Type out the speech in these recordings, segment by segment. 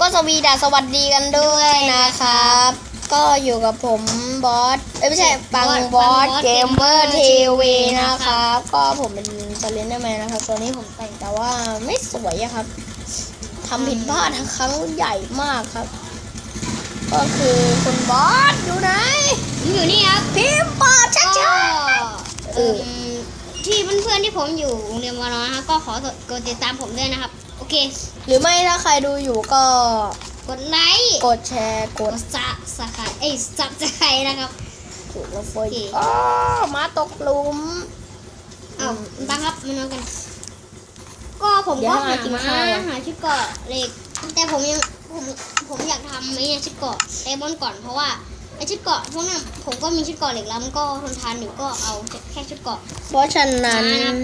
ก็สวีดาสวัสดีกันด้วยนะครับ ก็อยู่กับผมบอสเอ้ยไม่ใช่ปังบอสเกมเมอร์ทีวีนะครับ ก็ผมเป็นสเลนเดอร์แมนนะครับ ตัวนี้ผมแต่งแต่ว่าไม่สวยอะครับทำผิดพลาดทั้งครั้งใหญ่มากครับ ก็คือคุณบอสอยู่ไหนผมอยู่นี่ครับพิมพ์เปิดชัก็ดๆเอออืมที่เพื่อนๆที่ผมอยู่โรงเรียนวารอนะครับก็ขอกดติดตามผมด้วยนะครับโอ เค หรือไม่ถ้าใครดูอยู่ก็กดไลค์กดแชร์กกดดซับสไครต์เอ้ยซับสไครต์นะครับ ถูกแล้วเฟยโอเค อ๋อมาตกหลุม เอ้าบังครับมานอนกัน ก็ผมเดี๋ยวก็หาหากินมาข้าวอะหาชุดเกราะเหล็ก แต่ผมยังผมผมอยากทำไอ้เนี่ยชุดเกราะไดมอนด์ก่อนเพราะว่าไอชุดเกราะพวกนั้นผมก็มีชุดเกราะเหล็กแล้วมันก็ทนทานอยู่ก็เอาแค่ชุดเกราะ เพราะฉะนั้น มาครับ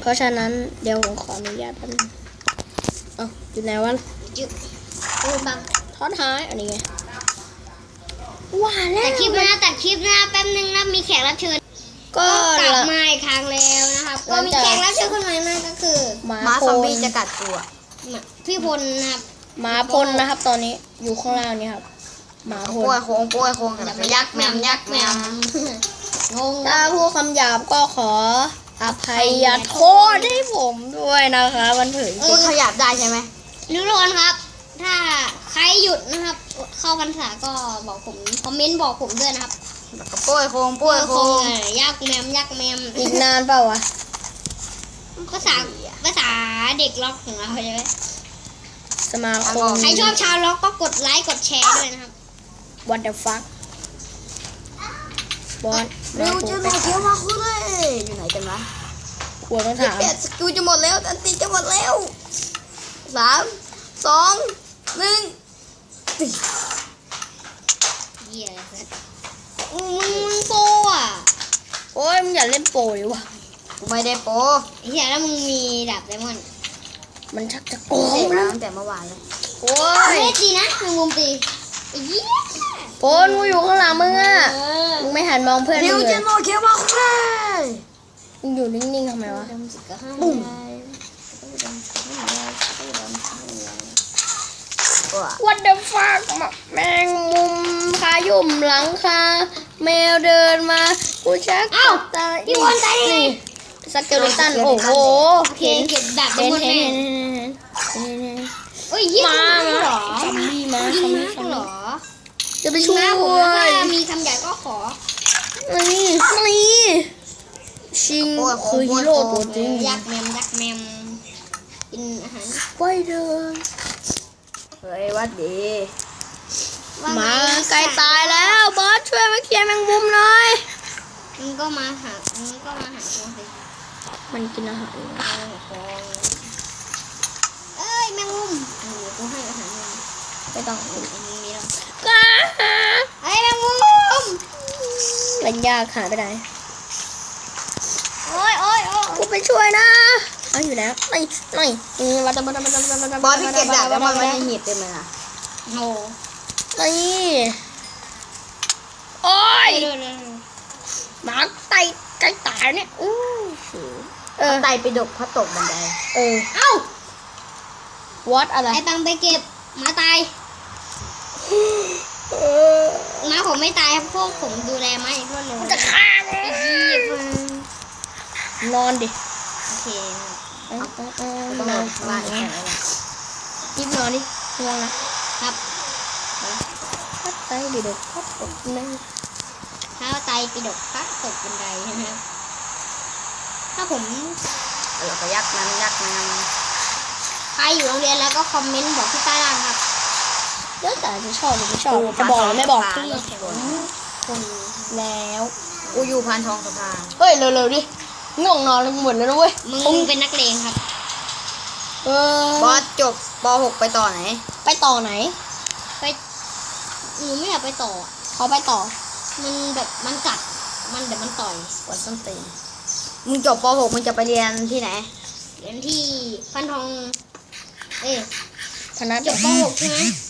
เพราะฉะนั้นเดี๋ยวผมขออนุญาตแป๊บนึงเอ้าอยู่ไหนวะจึ๊บโอ้ยบังท้อนท้ายอันนี้ไงว่าแล้วตัดคลิปนะตัดคลิปนะแป๊บนึงนะมีแขกรับเชิญก็กลับละมาอีกครั้งแล้วนะครับหลัก็งมีจากแขกรับเชิญคนใหม่นั่นก็คือหมาม้าพซอมลบี้จะกัดตัวพี่พลนะครับหมาพลนะครับ ตอนนี้อยู่ข้างล่างนี่ครับหมาพโป้ลยโค้งโป้ยโค้งกันไปยักษ์แมมยักษ์แมมงงถ้าพูดคำหยาบก็ขอ อภัยโทษให้ผมด้วยนะคะมันเผยพูดขยับได้ใช่ไหมทุกคนครับ ถ้าใครหยุดนะครับ เข้าพรรษาก็บอกผมคอมเมนต์บอกผมด้วยนะครับแล้วก็โป้ยโค้งโป้ยคโค้งงยักษ์แมมยักษ์แมมอีกนานเปล่าวะภาษาภาษาเด็กล็อกของเราใช่ไหมสมาคมใครชอบชาวล็อกก็กดไลค์กดแชร์ด้วยนะครับ What the fuck บอสเร็วจะหน่อยเที่ยวมาคุเลยอยู่ไหนกันวะควรต้องถามเปลี่ยนสกิลจะหมดแล้วอันตีจะหมดแล้วสามสองหนึ่งเหี้ยอะสัสมึงมึงโปอะโอ้ยมึงอย่าเล่นโปรดิวะกูไม่ได้โปอ้เหี้ยแล้วมึงมีดาบไดมอนด์มันชักจะโกเสร็งจแล้วตั้งแต่เมื่อวานแล้วโอ้ไม่ยได้ตีนะมึงมุมตีอ้เหี้ย โอ้ยกูอยู่ข้างหลังมึงอะเออมึงไม่หันมองเพื่อนเร็มึวงเลจะยหน่อยเที่ยวมาคุเลยมึงอยู่นิ่งๆทำไมวะปุ้มว้า What the fuck แมงมุมพายุ่มหลังคาแมวเดินมา กูชักเอ้าตายพี่บอลตายได้ไงนี่สเกลิตันโอ้โหโอเคเห็นเก็บดาบไดเห็นมอนด์เห็นแม่เห็นเห็นเห็นเห็นเอ้ยเหี้ยมามึงมาเหรอซอมบี้มายิซองมนะบี้ซอมเหรบี้อ จะไปช่วยนะผมนะถ้ามีคำใหญ่ก็ขอนี่นี่ชิงคือฮีโร่ตัวจริงยักษ์แมมยักษ์แมมกินอาหารไปเดินเฮ้ยวัดดีว่าหมาไงไกลตายแล้วบอสช่วยมาเคลียร์แมงมุมหน่อยมึงก็มาหามึงก็มาหากูสิมันกินอาหารอยู่นะเอ้ยแมงมุมเออกูให้อาหารมึงไม่ต้องไอ้มึงนี่แล้ว ก้าไอ้ยแมงมุมเล่นยากหายไปไหนโอ้ยโอ้ยโอ้ยกูไปช่วยนะเอาอยู่แล้วนี่นี่นี่วัดวัดวัดวัดวัดวัดวัดบอสพี่เก็บดาบแล้วมันไม่ได้หยิบเต็มเลยนะโหนี่โอ้ยเร็วเร็วเร็วหมาไตไกลตายเนี่ยอู้หูเออไตไปดกเพราะตกบันไดเออเอ้าวัดอะไรไอ้ตังไปเก็บหมาตายเออห มาผมไม่ตายครับพวกผมดูแลหมาอีกรวดเร็วจะฆ่ามึงไอ้เหี้ยมึงนอนดิ โอเคเออเออเออต้องนลอนงบ้านอีกแค่ไหนเนี่ยยิบนอนดิง่วงนะครับพัดไตดิเด็กพัดตกในถ้าไตไปดกพักตกบันไดใช่ไหมครับถ้าผมเออก็ยักษ์มันยักษ์มันใครอยู่โรงเรียนแล้วก็คอมเมนต์บอกที่ใต้ล่างครับ เดี๋ยวแต่จะชอบหรือไม่ชอบจะบอกหรือไม่บอกพี่พี่คนแล้วกูอยู่พานทองสะพานเฮ้ยเร็วๆดิง่วงนอนหมดแล้วนะเว้ยมึงเป็นนักเลงครับเออบอสจบป .6 ไปต่อไหน ไปต่อไหน ไปหนูไม่อยากไปต่ออะเขาไปต่อ มันแบบมันกัดมันเดี๋ยวมันต่อยวัดส้นตีนมึงจบป .6 มึงจะไปเรียนที่ไหน เรียนที่พันทอง เอ้ยคณะจบป .6 ใช่ไหมอืม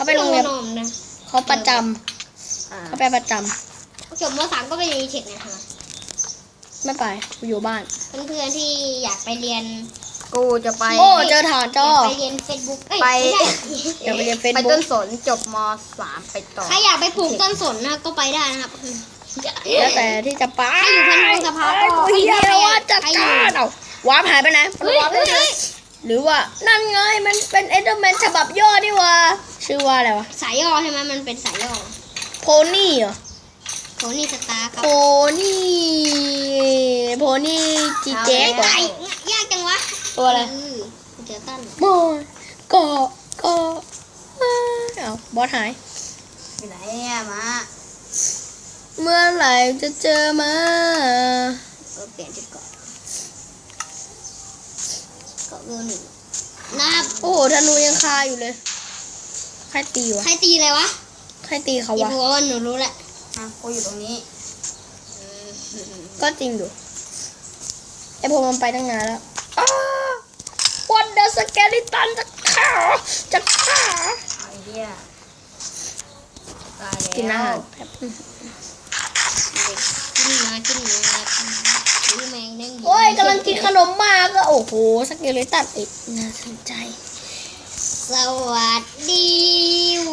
เอ้าเขาไปโรงเรียนนอมนะเขาประจอ่าำเขาไปประจจบม .3 ก็ไปเรียนเทคนะคะำไม่ไปกูอยู่บ้าน เพื่อนๆที่อยากไปเรียนกูจะไป โอ้เจอฐานจอไปเรียนเฟซบุ๊กเอ้ยไป ไม่ใช่เดี๋ยวไปเรียนเฟซไปบุ๊ต้กนสนจบมสามไปต่อ ใครอยากไปปลูกต้นสนนะก็ไปได้นะครับ แล้วแต่ที่จะไปถ้าอยู่พันธุ์สภาก็เฮียใครว่าจัดใครอยู่ การเอาวาร์ปหายไปไหนเฮ้ยวาร์ปไปเฮ้ยไหนเฮ้ยหรือว่านั่นไงมันเป็นเอเดอร์แมนฉบับย่อนี่หว่า ชื่อว่าอะไรวะ สายย่อใช่ไหมมันเป็นสายย่อโพนี่เหรอ โทนี่สตาร์ครับโพนี่ โพนี่จีเจ๊กเหรอ ไก่ยากจังวะตัวอะไรเออเจอตั้นโมยก็ก็เอาบอสหาย อยู่ไหนเนี่ยมาเมื่อไหร่จะเจอมาก็เปลี่ยนจุดเกาะเกาะเบอร์หนึ่งนะครับโอ้โหธนูยังคาอยู่เลย ใครตีวะใครตีอะไรวะใครตีเขาอีวะโพนหนูรู้แหละอะกูอยู่ตรงนี้ก็จริงดูไอพวกมันไปตั้งนานแล้ววันเดอร์สเกลิตันจะฆ่าจะฆ่าเอาไอ้เหี้ยตายแล้วกินอาหารแป๊บกินมากินมาซื้อแมงเด้งโอ้ยกำลังกินขนมมาก็โอ้โหสเกลิตันอีกน่าสนใจ สวัสดี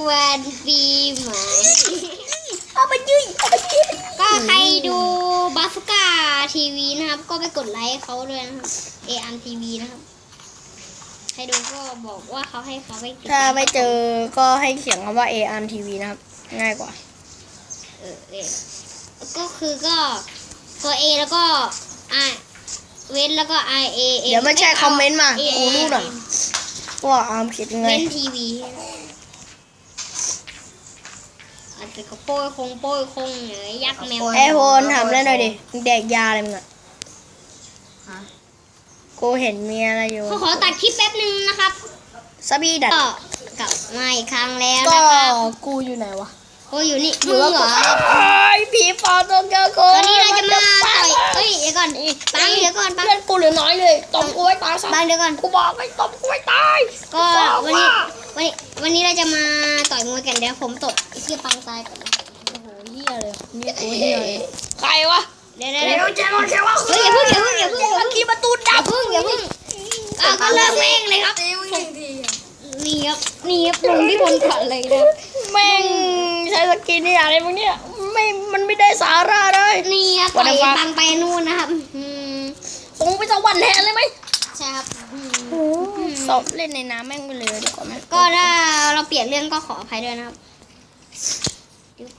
วันปีใหม่เอาไปยืยเอาไปยืยก็ใครดูบาสุก้าทีวีนะครับ ก็ไปกดไลค์เขาด้วยนะครับเออันทีวีนะครับ ใครดูก็บอกว่าเขาให้เขาไปติดตถ้าไม่เจอก็ให้เขียนคำว่า A R T V นะครับ ง่ายกว่า เออเออก็คือก็ตัว A แล้วก็ I เว้นแล้วก็ I A N เดี๋ยวไม่ใช่คอมเมนต์มา A กูรู้หน่อย ว่าอาร์มเขียนยังไงเว้นทีวีอาจจะก็โป้ยคงโป้ยคงเหนือยักษ์แมวไอโฟนถามแล้วหน่อยดิมึงแดกยาอะไรมึงอะฮะกูเห็นมีอะไรอยู่เขาขอตัดคลิปแป๊บนึงนะครับซาบีดัดก็กลับมาอีกครั้งแล้วก็นะครับกูอยู่ไหนวะ โอ้อยู่นี่หมึรืงว่าเหรอไอ้ผีปอบตัวเกิร์ลโกตอนนี้เราจะมาต่อยเอ้ยเดี๋ยวก่อนปังเดี๋ยวก่อนปังเพื่อนกูเหลือน้อยเลยตบกูไว้ตายซะปังเดี๋ยวก่อนกูบอกให้ตบกูไว้ตายก็วันนี้วันนี้วันนี้เราจะมาต่อยมวยกันเดี๋ยวผมตบไอ้เหี้ยปังตายก่อนนะโอ้โหเฮียเลยนี่ตัวเฮียเลยใครวะเดี๋ยวเดี๋ยวเดี๋ยวเจ๊รเจ๊วะเฮ้ยอย่าเพิ่งอย่าเพิ่งอย่าเพิ่งอย่าเมื่อเพิ่งกี้ประตูอย่าดับเพิ่งอย่าเพิ่งอะก็เริ่มเองเลยครับตีมึงหนึ่งทีนี่ครับนี่ครับลงที่บนก่อนเลยนะครับแม่งใช้สกินนี่อะไรพวกเนี้ยไม่มันไม่ได้สาระเลยนี่ครับต่อยปังไปนู่นนะครับอืมส่งไปสวรรค์แทนเลยไหมใช่ครับอืมสอบเล่นในน้ำแม่งไปเลยดีกว่าไหมก็ถ้าเราเปลี่ยนเรื่องก็ขออภัยด้วยนะครับ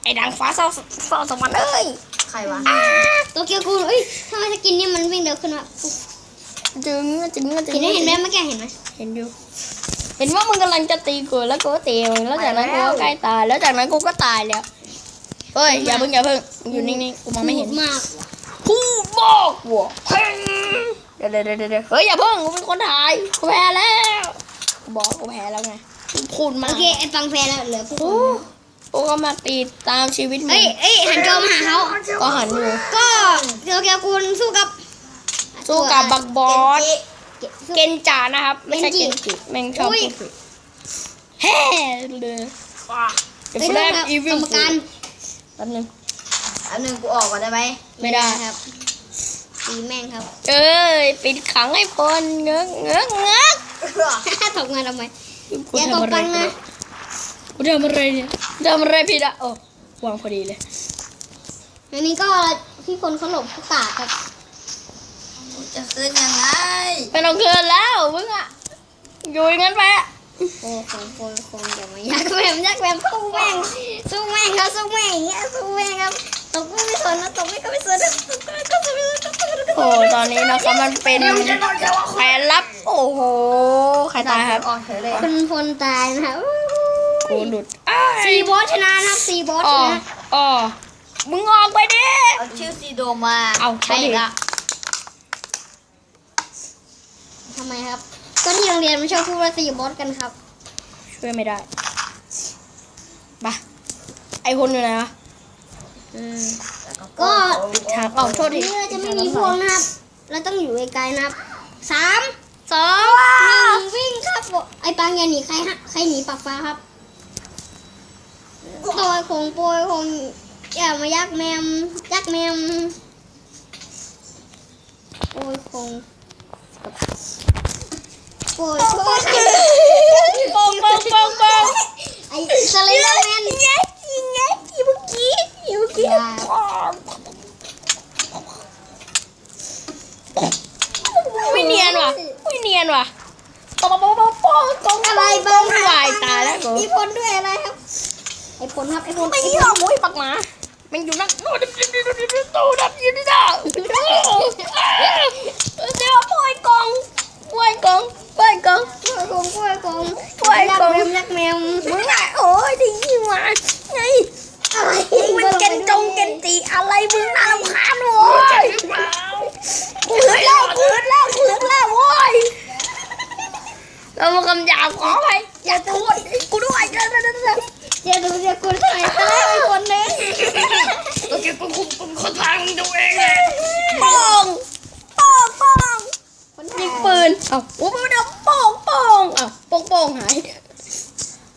ไอ้ดังฟ้าเศร้าเศร้าสวรรค์เอ้ยใครวะตัวเกียวกูเอ้ยทำไมสกินนี่มันวิ่งเร็วขึ้นวะจึงจึงจึงเห็นไหมเห็นไหมเมื่อกี้เห็นไหมเห็นอยู่ เห็นว่ามึงกำลังจะตีกูแล้วกูก็ตีมึงแล้วจากนั้นกูก็ใกล้ตาย แล้วจากนั้นกูก็ตายแล้วเฮ้ยอย่าเพิ่งอย่าเพิ่งอยู่นิ่งๆกูมองไม่เห็นพูดมากพูดบอกว่ะเฮ้ยเดี๋ยวเดี๋ยวเดี๋ยวเดี๋ยวเฮ้ยอย่าเพิ่งกูเป็นคนถ่ายกูแพ้แล้วกูบอกกูแพ้แล้วไงกูพูดมาโอกเคไอ้ฟังแฟนแล้วเหลือผู้คโอ้นกูก็มาตีตามชีวิตมึเอ้งยเอ้ยหันจอมาหาเขาก็หันอยู่ก็เกียวเกียวกูสู้กับสู้กับบักบอส เก็บสู้เกนจานะครับ ไม่ใช่เกเกนนจิจิแม่งชอบอุ้ยพูดผิดแฮ่เลยเดี๋ยวเอ้ยแฟลครับอีวิกรลรมการแป๊บนึงอันหนึ่งกูออกก่อนได้ไหมไม่ได้ครับตีแม่งครับ เอ้ยปิดขังให้พลเงื้อเงื้อเงื้อตกมาทำไมกูอย่าตทำกอะไรปังนะกูทำอะไรเนี่ยทำอะไรผิดอะโอ้วางพอดีเลยอันนี้ก็พี่คนเขาหลบผู้กาดครับกูจะ ขึ้นยังไงไม่ต้องเกินแล้วมึงอะอยู่อย่างนั้นไปอะโอ้คงคงคงอย่ามายักแมมยักแมมสู้แม่งสู้แม่งครับสู้แม่งอย่างเงี้ยสู้แม่งครับตกไม่สนนะตกไม่ก็ไม่สนนะตกไม่ก็ไม่สนตกไม่ก็ไม่สนโอ้ตอนนี้นะคะมันเป็นแผนลับโอ้โหใครตายครับออกเฉยเลยคนพลตายนะครับกูหลุดสี่บอสชนะนะครับสี่บอสชนะอ๋อมึงออกไปดิเอาชื่อซีโดมาเอาใช่ละ ทำไมครับ ก็ที่โรงเรียนมันชอบพูดว่าสี่บอสกันครับ ช่วยไม่ได้ไปไอคนอยู่ไหนวะอืมก็ปิดทางเอ้าโทษทีนี่เราจะไม่มีพวงนะครับ เราต้องอยู่ไกลๆนะครับสามสองหนึ่งวิ่งครับไอ้ปังอย่าหนีใครฮะใครหนีปากฟ้าครับโดยคงโปรยคงอย่ามายักแมมยักแมมโปรยคง โอ้ยโอ้ยปองปองปองปองไอ้สไลเดอร์แมนไงไงอีเมื่อกี้อีเมื่อกี้อย่าไม่เนียนว่ะไม่เนียนว่ะปองปองปองปองปองอะไรปบ้าองวายตายแล้วกูมีพลด้วยอะไรครับไอ้พลครับไอ้พลไม่ยอมมุ้ยปักหมามันอยู่นั่งโน่นตู้ดับยืนด้เดี๋ยวป่วยกองป่วยกองป่วยกองกล้วยวยกงกล้วยกอง อะไรมึงเกนจงเกนจีอะไรมึงน่ารำคาญโว้ยกูฮึดแล้วกูฮึดแล้วกูฮึดแล้วโว้ยเรามาคำหยาบขอไปอย่าพูดกูด้วยเด้อเด้อเด้อเด้อ เดี๋ยวดูเดี๋ยวกูถ่ายตายไอ้คนนึง โอเคกูกูกูขอทางดูเองเลย ปองปองปอง คน ยิ ถ่าย งปืนเอ้าโอ้ไม่ได้ปองปองเอ้าปองปองหาย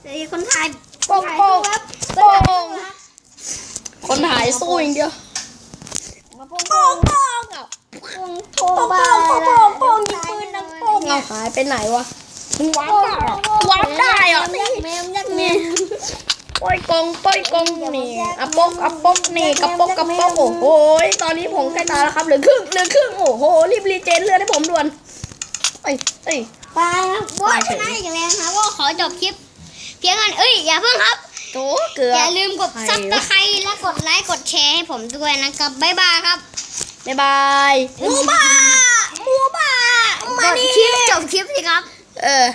เดี๋ยวคนถ่ายปองปองปองคนหายสู้อย่างเดียวมาปงปองปองเอ้าปงปปองปองปองปองปองยิงปืนดังปองเอาหายไปไหนวะมึงวาร์ปได้เหรอวาร์ปได้เหรอยักษ์แมวยักษ์แมวปอยกองปอยกองนี่อะปกอะปกนี่กระปกกระปกโอ้โหตอนนี้ผมใกล้ตายแล้วครับเหลือครึ่งเหลือครึ่งโอ้โหรีบรีเจนเลือดให้ผมด่วนเอ้ยเอ้ยตายครับว่าชนะอีกแล้วครับว่าขอจบคลิป เพียงกันเอ้ยอย่าเพิ่งครับโตเกืออย่าบลืมกดใครวะซับสไครต์และกดไลค์กดแชร์ให้ผมด้วยนะครับบ๊ายบายครับบ๊ายบายมูบ้ามูบ้ากดคลิปจบคลิปสิครับ เออ